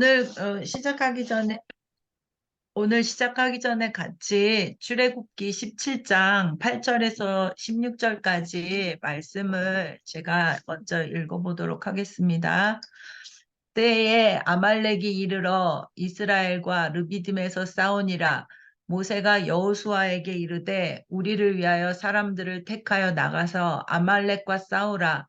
오늘 어, 시작하기 전에 오늘 시작하기 전에 같이 출애굽기 17장 8절에서 16절까지 말씀을 제가 먼저 읽어보도록 하겠습니다. 때에 아말렉이 이르러 이스라엘과 르비딤에서 싸우니라 모세가 여호수아에게 이르되 우리를 위하여 사람들을 택하여 나가서 아말렉과 싸우라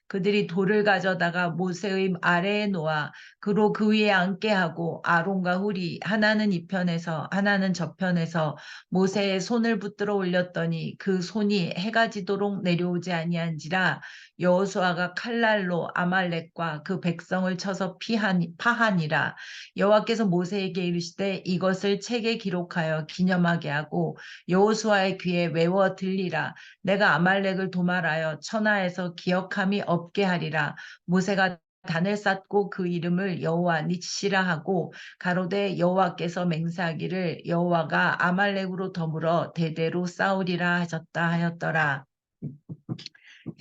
그들이 돌을 가져다가 모세의 아래에 놓아 그로 그 위에 앉게 하고 아론과 훌이 하나는 이 편에서 하나는 저편에서 모세의 손을 붙들어 올렸더니 그 손이 해가 지도록 내려오지 아니한지라 여호수아가 칼날로 아말렉과 그 백성을 쳐서 피하니, 파하니라. 여호와께서 모세에게 이르시되 이것을 책에 기록하여 기념하게 하고 여호수아의 귀에 외워 들리라. 내가 아말렉을 도말하여 천하에서 기억함이 없게 하리라 모세가 단을 쌓고 그 이름을 여호와 니시라 하고 가로되 여호와께서 맹세하기를 여호와가 아말렉으로 더불어 대대로 싸우리라 하셨다 하였더라.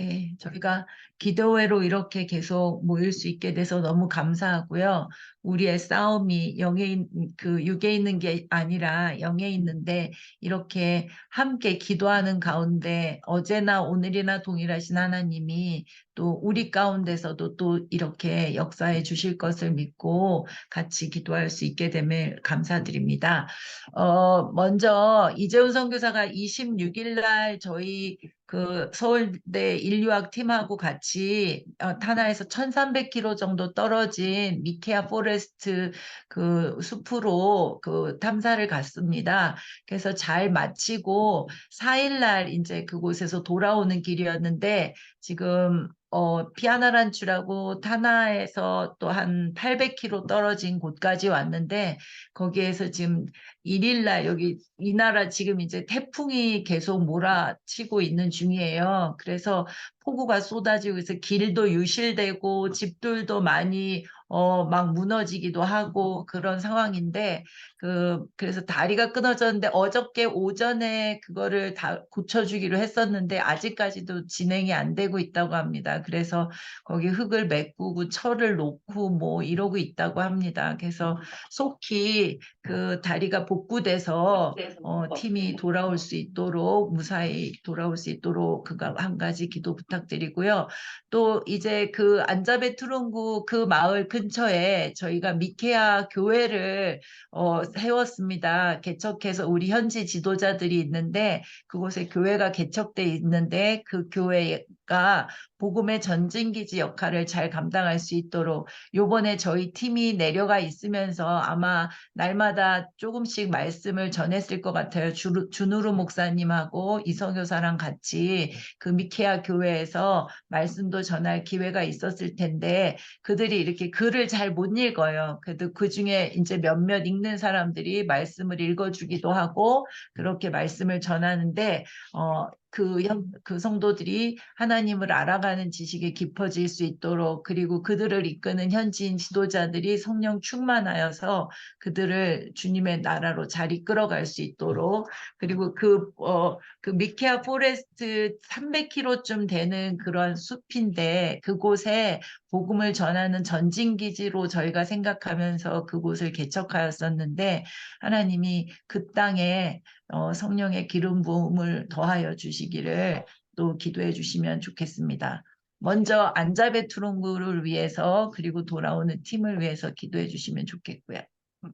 예, 저희가 기도회로 이렇게 계속 모일 수 있게 돼서 너무 감사하고요. 우리의 싸움이 영에 있- 그 육에 있는 게 아니라 영에 있는데 이렇게 함께 기도하는 가운데 어제나 오늘이나 동일하신 하나님이 또 우리 가운데서도 또 이렇게 역사해 주실 것을 믿고 같이 기도할 수 있게 됨을 감사드립니다. 어, 먼저 이재훈 선교사가 26일 날 저희 그 서울대 인류학 팀하고 같이 어, 타나에서 1300km 정도 떨어진 미케아 포레 스트 그 숲으로 그 탐사를 갔습니다. 그래서 잘 마치고 4일날 이제 그곳에서 돌아오는 길이었는데 지금 어, 피아나란추라고 타나에서 또 한 800km 떨어진 곳까지 왔는데 거기에서 지금 1일날 여기 이 나라 지금 이제 태풍이 계속 몰아치고 있는 중이에요. 그래서 폭우가 쏟아지고 있어 길도 유실되고 집들도 많이 어, 막 무너지기도 하고 그런 상황인데 그 그래서 다리가 끊어졌는데 어저께 오전에 그거를 다 고쳐주기로 했었는데 아직까지도 진행이 안 되고 있다고 합니다. 그래서 거기 흙을 메꾸고 철을 놓고 뭐 이러고 있다고 합니다. 그래서 속히 그 다리가 복구돼서 어, 팀이 돌아올 수 있도록 무사히 돌아올 수 있도록 그가 한 가지 기도 부탁드리고요. 또 이제 그 안자베 트롱구 그 마을 근처에 저희가 미케아 교회를 어, 세웠습니다. 개척해서 우리 현지 지도자들이 있는데 그곳에 교회가 개척돼 있는데 그 교회가 복음의 전진기지 역할을 잘 감당할 수 있도록 요번에 저희 팀이 내려가 있으면서 아마 날마다 조금씩 말씀을 전했을 것 같아요. 주, 준우루 목사님하고 이성교사랑 같이 그 미케아 교회에서 말씀도 전할 기회가 있었을 텐데 그들이 이렇게 글을 잘 못 읽어요. 그래도 그 중에 이제 몇몇 읽는 사람들이 말씀을 읽어주기도 하고 그렇게 말씀을 전하는데 어, 그, 형, 그 성도들이 하나님을 알아가는 지식에 깊어질 수 있도록 그리고 그들을 이끄는 현지인 지도자들이 성령 충만하여서 그들을 주님의 나라로 잘 이끌어갈 수 있도록 그리고 그, 어, 그 미케아 포레스트 300km쯤 되는 그런 숲인데 그곳에 복음을 전하는 전진기지로 저희가 생각하면서 그곳을 개척하였었는데 하나님이 그 땅에 어, 성령의 기름 부음을 더하여 주시 기를 또 기도해 주시면 좋겠습니다. 먼저 안자베 투롱구를 위해서 그리고 돌아오는 팀을 위해서 기도해 주시면 좋겠고요.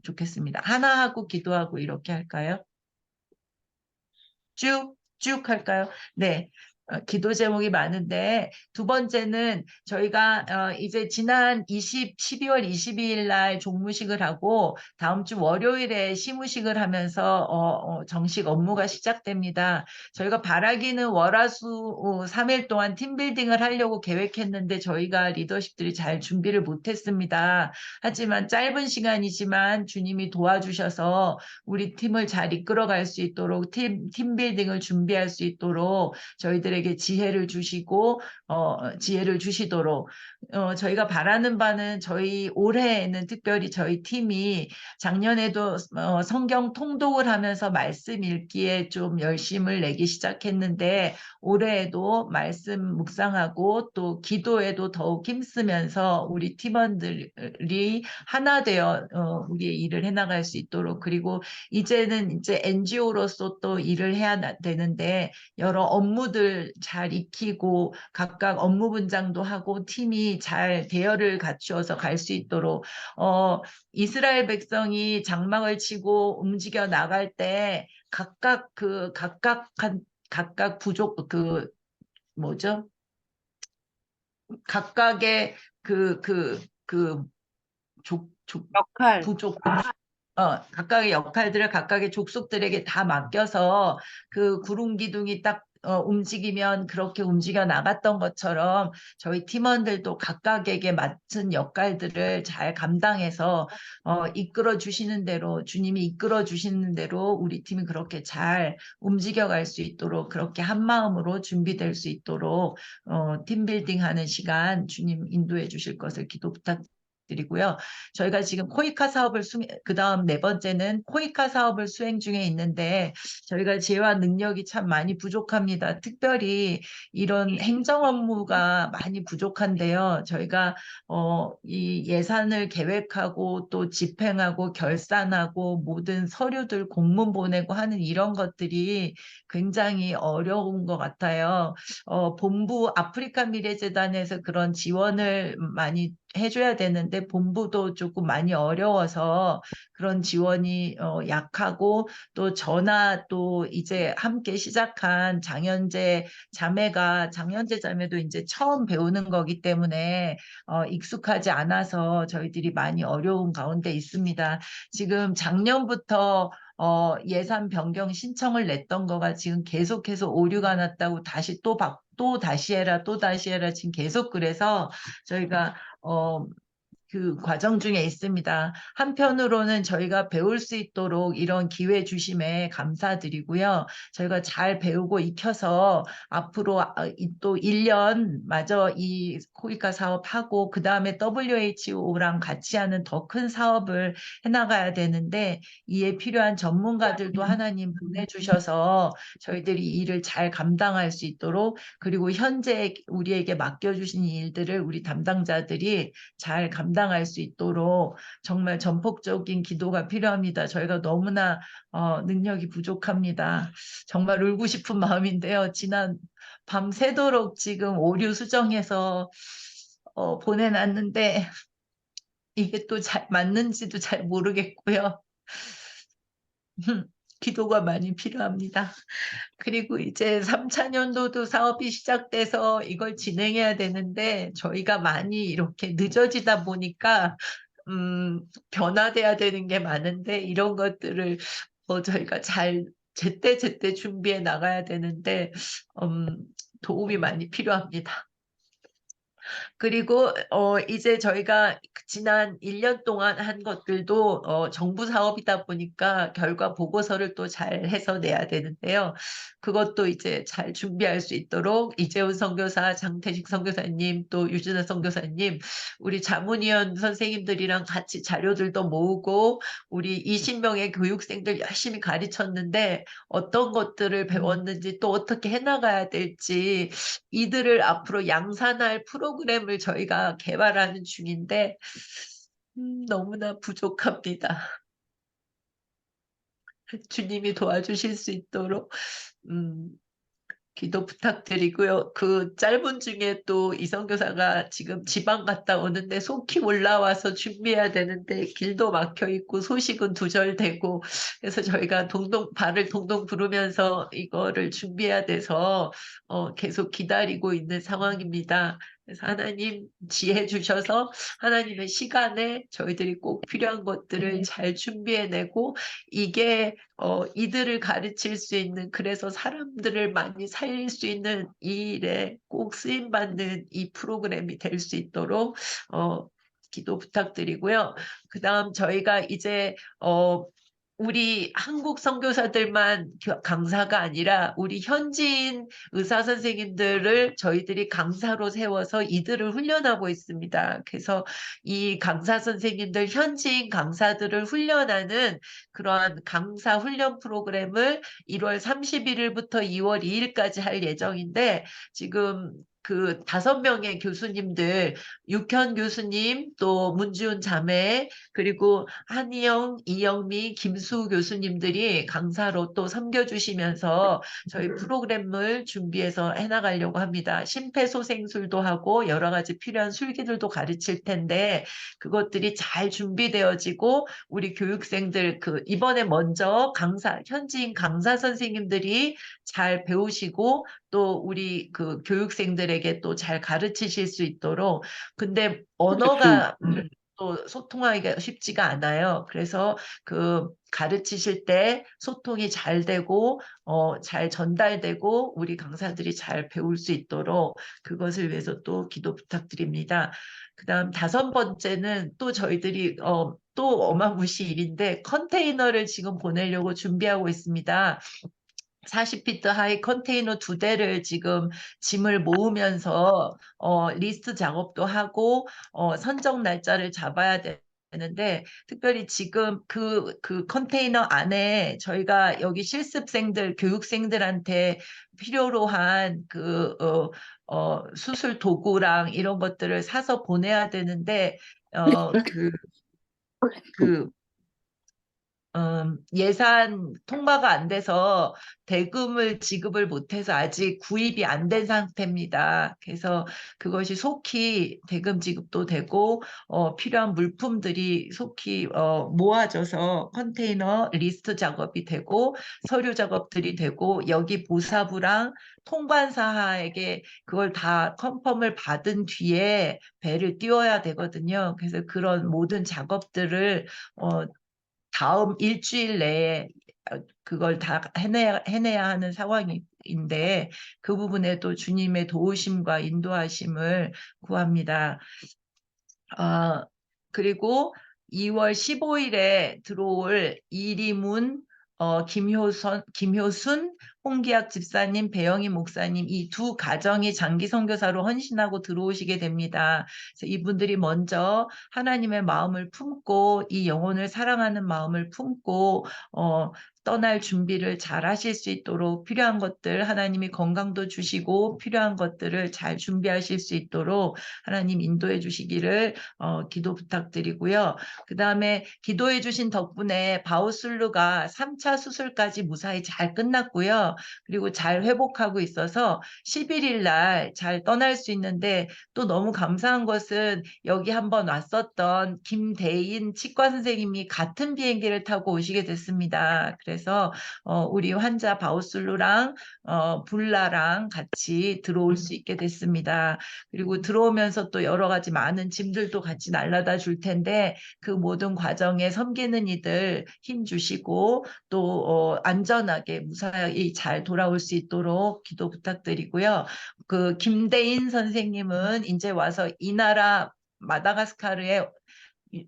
좋겠습니다. 하나 하고 기도하고 이렇게 할까요? 쭉, 쭉 할까요? 네. 어, 기도 제목이 많은데 두 번째는 저희가 어, 이제 지난 20, 12월 22일 날 종무식을 하고 다음 주 월요일에 시무식을 하면서 어, 어, 정식 업무가 시작됩니다. 저희가 바라기는 월화수 어, 3일 동안 팀빌딩을 하려고 계획했는데 저희가 리더십들이 잘 준비를 못했습니다. 하지만 짧은 시간이지만 주님이 도와주셔서 우리 팀을 잘 이끌어갈 수 있도록 팀, 팀빌딩을 준비할 수 있도록 저희들의 족속들에게 지혜를 주시고 어, 지혜를 주시도록. 어, 저희가 바라는 바는 저희 올해에는 특별히 저희 팀이 작년에도 어, 성경 통독을 하면서 말씀 읽기에 좀 열심을 내기 시작했는데 올해에도 말씀 묵상하고 또 기도에도 더욱 힘쓰면서 우리 팀원들이 하나 되어 어, 우리의 일을 해나갈 수 있도록. 그리고 이제는 이제 NGO로서 또 일을 해야 나- 되는데 여러 업무들 잘 익히고 각각 업무 분장도 하고 팀이 잘 대열을 갖추어서 갈 수 있도록 어, 이스라엘 백성이 장막을 치고 움직여 나갈 때 각각 그 각각 한 각각 부족 그 뭐죠? 각각의 그 그 그 족, 족, 역할. 부족 어, 각각의 역할들을 각각의 족속들에게 다 맡겨서 그 구름 기둥이 딱 어, 움직이면 그렇게 움직여 나갔던 것처럼 저희 팀원들도 각각에게 맡은 역할들을 잘 감당해서 어, 이끌어 주시는 대로 주님이 이끌어 주시는 대로 우리 팀이 그렇게 잘 움직여 갈 수 있도록 그렇게 한 마음으로 준비될 수 있도록 어, 팀빌딩 하는 시간 주님 인도해 주실 것을 기도 부탁 드리고요. 저희가 지금 코이카 사업을 그 다음 네 번째는 코이카 사업을 수행 중에 있는데 저희가 지혜와 능력이 참 많이 부족합니다. 특별히 이런 행정 업무가 많이 부족한데요. 저희가 어, 이 예산을 계획하고 또 집행하고 결산하고 모든 서류들 공문 보내고 하는 이런 것들이 굉장히 어려운 것 같아요. 어, 본부 아프리카 미래재단에서 그런 지원을 많이 해줘야 되는데 본부도 조금 많이 어려워서 그런 지원이 어, 약하고 또 저나 또 이제 함께 시작한 장현재 자매가 장현재 자매도 이제 처음 배우는 거기 때문에 어, 익숙하지 않아서 저희들이 많이 어려운 가운데 있습니다. 지금 작년부터 어, 예산 변경 신청을 냈던 거가 지금 계속해서 오류가 났다고 다시 또 박, 또 다시 해라, 또 다시 해라 지금 계속 그래서 저희가 어, 그 과정 중에 있습니다. 한편으로는 저희가 배울 수 있도록 이런 기회 주심에 감사드리고요. 저희가 잘 배우고 익혀서 앞으로 아, 이- 또 1년 마저 이 코이카 사업하고 그 다음에 WHO랑 같이 하는 더 큰 사업을 해나가야 되는데 이에 필요한 전문가들도 하나님 보내주셔서 저희들이 이 일을 잘 감당할 수 있도록 그리고 현재 우리에게 맡겨주신 일들을 우리 담당자들이 잘 감당 할 수 있도록 정말 전폭적인 기도가 필요합니다. 저희가 너무나 어, 능력이 부족합니다. 정말 울고 싶은 마음인데요. 지난 밤 새도록 지금 오류 수정해서 어, 보내놨는데 이게 또 잘 맞는지도 잘 모르겠고요. 기도가 많이 필요합니다. 그리고 이제 3차 년도도 사업이 시작돼서 이걸 진행해야 되는데 저희가 많이 이렇게 늦어지다 보니까 음, 변화돼야 되는 게 많은데 이런 것들을 어, 저희가 잘 제때 제때 준비해 나가야 되는데 음, 도움이 많이 필요합니다. 그리고 어 이제 저희가 지난 1년 동안 한 것들도 어 정부 사업이다 보니까 결과 보고서를 또 잘 해서 내야 되는데요. 그것도 이제 잘 준비할 수 있도록 이재훈 선교사, 장태식 선교사님, 또 유진아 선교사님, 우리 자문위원 선생님들이랑 같이 자료들도 모으고 우리 20명의 교육생들 열심히 가르쳤는데 어떤 것들을 배웠는지 또 어떻게 해나가야 될지 이들을 앞으로 양산할 프로그램 을 저희가 개발하는 중인데 음, 너무나 부족합니다. 주님이 도와주실 수 있도록 음, 기도 부탁드리고요. 그 짧은 중에 또 이성교사가 지금 지방 갔다 오는데 속히 올라와서 준비해야 되는데 길도 막혀 있고 소식은 두절되고 그래서 저희가 동동 발을 동동 구르면서 이거를 준비해야 돼서 어, 계속 기다리고 있는 상황입니다. 그래서 하나님 지혜 주셔서 하나님의 시간에 저희들이 꼭 필요한 것들을 잘 준비해내고 이게 어, 이들을 가르칠 수 있는 그래서 사람들을 많이 살릴 수 있는 이 일에 꼭 쓰임 받는 이 프로그램이 될 수 있도록 어, 기도 부탁드리고요. 그 다음 저희가 이제 어, 우리 한국 선교사들만 겨- 강사가 아니라 우리 현지인 의사 선생님들을 저희들이 강사로 세워서 이들을 훈련하고 있습니다. 그래서 이 강사 선생님들 현지인 강사들을 훈련하는 그러한 강사 훈련 프로그램을 1월 31일부터 2월 2일까지 할 예정인데 지금 그 다섯 명의 교수님들 육현 교수님 또 문지훈 자매 그리고 한희영, 이영미, 김수 교수님들이 강사로 또 섬겨주시면서 저희 프로그램을 준비해서 해나가려고 합니다. 심폐소생술도 하고 여러 가지 필요한 술기들도 가르칠 텐데 그것들이 잘 준비되어지고 우리 교육생들 그 이번에 먼저 강사 현지인 강사 선생님들이 잘 배우시고 또 우리 그 교육생들 에게 또 잘 가르치실 수 있도록 근데 언어가 음, 또 소통하기가 쉽지가 않아요. 그래서 그 가르치실 때 소통이 잘 되고 어, 잘 전달되고 우리 강사들이 잘 배울 수 있도록 그것을 위해서 또 기도 부탁드립니다. 그다음 다섯 번째는 또 저희들이 어, 또 어마무시 일인데 컨테이너를 지금 보내려고 준비하고 있습니다. 40피트 하이 컨테이너 두 대를 지금 짐을 모으면서 어, 리스트 작업도 하고 어, 선정 날짜를 잡아야 되는데 특별히 지금 그, 그 컨테이너 안에 저희가 여기 실습생들, 교육생들한테 필요로 한 그, 어, 어, 수술 도구랑 이런 것들을 사서 보내야 되는데 어, 그, 그 음, 예산 통과가 안 돼서 대금을 지급을 못해서 아직 구입이 안 된 상태입니다. 그래서 그것이 속히 대금 지급도 되고 어, 필요한 물품들이 속히 어, 모아져서 컨테이너 리스트 작업이 되고 서류 작업들이 되고 여기 보사부랑 통관사에게 그걸 다 컨펌을 받은 뒤에 배를 띄워야 되거든요. 그래서 그런 모든 작업들을 어, 다음 일주일 내에 어, 그걸 다 해내야, 해내야 하는 상황인데 그 부분에도 주님의 도우심과 인도하심을 구합니다. 아, 그리고 2월 15일에 들어올 이리문, 어, 김효선, 김효순, 홍기학 집사님, 배영희 목사님 이 두 가정이 장기 선교사로 헌신하고 들어오시게 됩니다. 이분들이 먼저 하나님의 마음을 품고 이 영혼을 사랑하는 마음을 품고 어, 떠날 준비를 잘 하실 수 있도록 필요한 것들 하나님이 건강도 주시고 필요한 것들을 잘 준비하실 수 있도록 하나님 인도해 주시기를 어, 기도 부탁드리고요. 그 다음에 기도해 주신 덕분에 바우슬루가 3차 수술까지 무사히 잘 끝났고요. 그리고 잘 회복하고 있어서 11일 날 잘 떠날 수 있는데 또 너무 감사한 것은 여기 한번 왔었던 김대인 치과 선생님이 같은 비행기를 타고 오시게 됐습니다. 그래서 어, 우리 환자 바우슬루랑 어, 불라랑 같이 들어올 수 있게 됐습니다. 그리고 들어오면서 또 여러 가지 많은 짐들도 같이 날라다 줄 텐데 그 모든 과정에 섬기는 이들 힘 주시고 또 어, 안전하게 무사히 잘 돌아올 수 있도록 기도 부탁드리고요. 그 김대인 선생님은 이제 와서 이 나라 마다가스카르에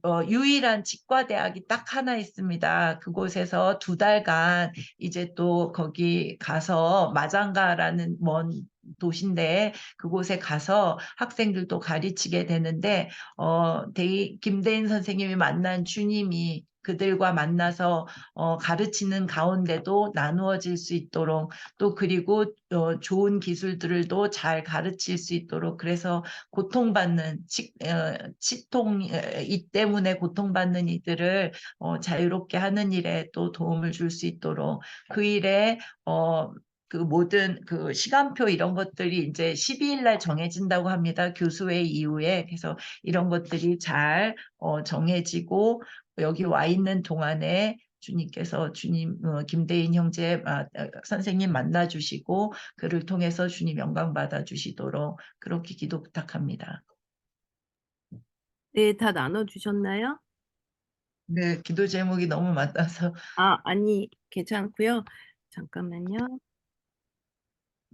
어, 유일한 치과대학이 딱 하나 있습니다. 그곳에서 두 달간 이제 또 거기 가서 마장가라는 먼 도시인데 그곳에 가서 학생들도 가르치게 되는데 어, 데이, 김대인 선생님이 만난 주님이 그들과 만나서 어, 가르치는 가운데도 나누어질 수 있도록 또 그리고 어, 좋은 기술들도 잘 가르칠 수 있도록 그래서 고통받는 치, 어, 치통 어, 이 때문에 고통받는 이들을 어, 자유롭게 하는 일에 또 도움을 줄 수 있도록 그 일에 어, 그 모든 그 시간표 이런 것들이 이제 12일 날 정해진다고 합니다. 교수회 이후에. 그래서 이런 것들이 잘 어, 정해지고 여기 와 있는 동안에 주님께서 주님 어, 김대인 형제 아, 어, 선생님 만나 주시고 그를 통해서 주님 영광 받아 주시도록 그렇게 기도 부탁합니다. 네, 다 나눠 주셨나요? 네, 기도 제목이 너무 많아서 아, 아니, 괜찮고요. 잠깐만요.